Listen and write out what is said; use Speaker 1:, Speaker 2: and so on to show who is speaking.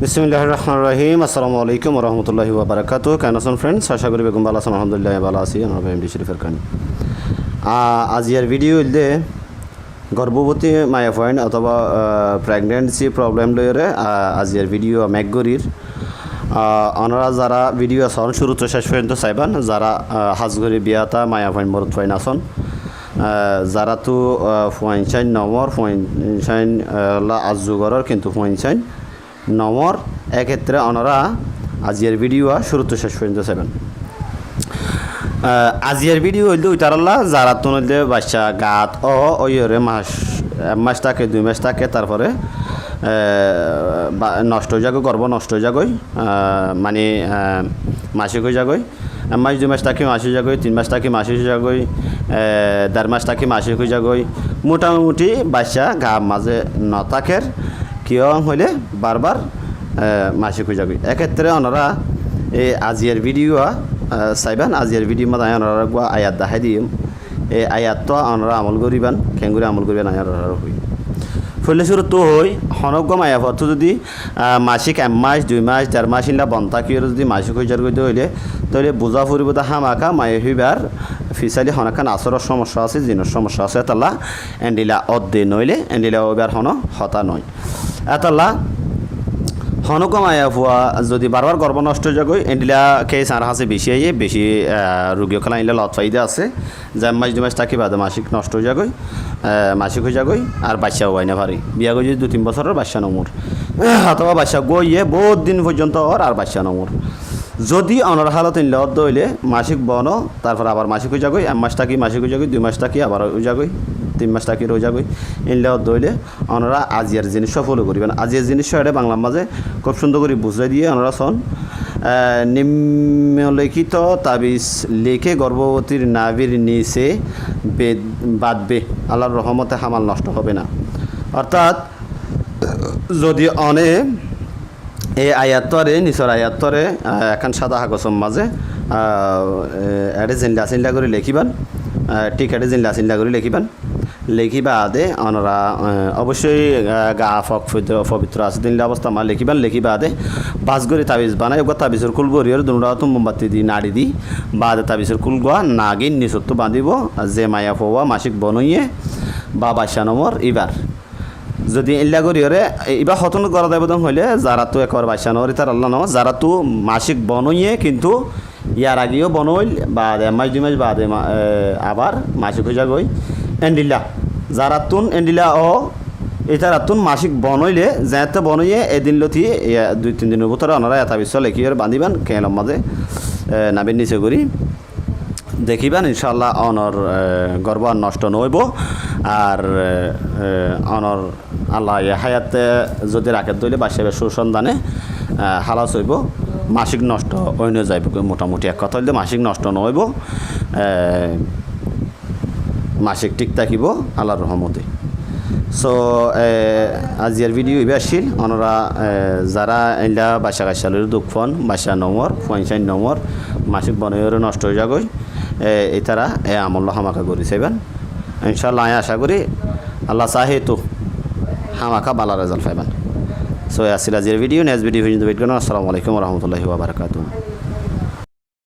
Speaker 1: বিসমিল্লাহ রহমান রহিম আসসালামু আলাইকুম রহমতুল্লাহি ওবরাকাতু কেন আছেন ফ্রেন্ডস আশা করি বেগম ভালো আছেন। আলহামদুলিল্লাহ ভালো আছি। আমার এমডি শরীফের কানি আজিয়ার ভিডিও হইলে গর্ভবতী মায়া পয়েন্ট অথবা প্রেগনেন্সি প্রবলেম লইরে আজিয়ার ভিডিও ম্যাকগরির। ওনারা যারা ভিডিও আছেন শুরু তো শেষ পর্যন্ত চাইবান, যারা হাজগরি, বিয়াতা, মায়া পয়েন্ট মরত পয়েন্ট আছেন যারা তো ফুয়াইনচাইন নমর ফুয়াইনচাইন লা আজুগরের কিন্তু ফুয়াইনচাইন নমর এক্ষেত্রে ওনারা আজিয়ার ভিডিও শুরু তো শেষ পর্যন্ত চাইবেন। আজিয়ার ভিডিও হইলে উইতারাল্লা যারা তো হইলে বাচ্চা গাত ও ওইরে মাস, এক মাস থাকে, দুই মাস থাকে, তারপরে নষ্ট হয়ে যাগো, গর্ভ নষ্ট হয়ে যাগই মানে মাসিক হয়ে যাগই মাস, দুই মাস থাকি, মাসিক যাগই তিন মাস থাকি হয়ে যাগই দেড় মাস থাকি, মাসিক হয়ে যাগই মোটামুটি বাচ্চা গা মাঝে নতাকের কিয় হইলে বারবার মাসিক হয়ে যাগই এক্ষেত্রে ওনারা এই আজিয়ার ভিডিও চাইবান, আজিয়ার ভিডিও মাঝে ওনারা গোয়া আয়াত দেখাই দিম। এই আয়াত তো ওনারা আমল করিবান, কেঙ্গুরি আমল করিবান আয়ার হই ফলে শুরু তো হই মায়া ফটো যদি মাসিক এক মাস, দুই মাস, চার মাস ইলা বন্তা কি যদি হয়ে যার করতে হইলে তাহলে বুঝা ফুরিব হামাকা মায়ে হইবার ফিসালি হনাখান আসরের সমস্যা আছে, জিনের সমস্যা আছে এতালা এন্ডিলা অদ্দে নইলে এন্ডিলা ওইবার হন হতা নয়। এতালা। হনকমায়া ফুয়া যদি বারবার গর্ভ নষ্ট হয়ে যাগই এন্ডিলা কেস আর হাসে বেশি আইয়ে বেশি রোগীয় খেলা ইলা লত ফাইদা আছে। যে মাস দু মাস থাকি বাদে মাসিক নষ্ট হয়ে যাগই মাসিক হয়ে যাগই আর বাচ্চা হওয়াই না ভারি। বিয়া গই দু তিন বছরের বাচ্চা নমর অথবা বাচ্চা গইয়ে বহুত দিন পর্যন্ত ওর আর বাচ্চা নমর যদি অনার হালত ইনলে অদ্দ হইলে মাসিক বন, তারপর আবার মাসিক হয়ে যাগই এক মাস থাকি, মাসিক হয়ে যাগই দুই মাস থাকি, আবার হয়ে যাগই তিন মাস থাকি রয়ে যাগই ইনলে অদ্দ হইলে ওনারা আজিয়ার জিনিস ফলো করিবেন। আজিয়ার জিনিস এটা বাংলা মাঝে খুব সুন্দর করে বুঝাই দিয়ে ওনারা সন নিম্নলিখিত তাবিজ লেখে গর্ভবতীর নাভির নিচে বেদ, বাঁধবে। আল্লাহর রহমতে হামাল নষ্ট হবে না। অর্থাৎ যদি অনে এই আয়াত্তরে, নিচর আয়াত্তরে এখন সাদা কাগজের মাঝে এডে জিনলা চিনলা করে লিখিবান। জিনলা চিনলা করে লিখিবান। লিখিবা আদে অনরা অবশ্যই গা ফক পবিত্র- আছে দিনলে অবস্থা মা লিখিবান। লিখিবা আদে বাস করে তাবিজ বানাই ওগা তাবিজের কুল গরিয়র দুটা তো মোমবাতি দি নাড়ি দি বাদে তাবিজের কুল গোয়া নাগিন নিচত্ব বাঁধিব যে মায়া ফোয়া মাসিক বনইয়ে বা বাসা নম্বর ইবার যদি ইল্লা করি ওরে এবার হতন করা দেব হইলে যারা তো একবার বাইসা নরি তার আল্লাহ নয় যারা তো মাসিক বনইয়ে কিন্তু ইয়ার আগেও বনইল বা মাস দুই মাস বাদে আবার মাসিক হয়ে যাগই এন্ডিল্লা যারা তুন এন্ডিল্লা ও এটা রাতুন মাসিক বনইলে যেতে বনইয়ে এদিন লথি দুই, তিন দিনের ভিতরে ওনারা এটা বিশ্ব লেখি আর বান্ধিবান কেলাম মাঝে নাবির নিচে করি। দেখিবেন ইনশাল্লাহ অনর গর্ব নষ্ট নইব। আর অনর আল্লাহ হায়াতে যদি রাখে দইলে বাসে সুসন্ধানে হালাস হইব। মাসিক নষ্ট অন্য যাইব মোটামুটি। এক কথা হইলে মাসিক নষ্ট নইব মাসিক ঠিক থাকিব, আল্লাহর রহমতে। সো আজিয়ার ভিডিও ইবে আসছিল ওনারা যারা এলা বাসা কাশালের দুঃখ ফোন, বাসা নম্বর পঞ্চাশ নম্বর, মাসিক বনয়ের নষ্ট হয়ে যাগই এই তারা, এ আমল্লা হামাকা করি চাইবেন। ইনশাল্লাহ আশা করি আল্লাহ চাহে তো হামাকা বালা রেজাল্ট পাইবেন। সো আসিল আজির ভিডিও নেক্সট ভিডিও পর্যন্ত ওয়েট করুন আসসালামু আলাইকুম রহমতুল্লাহি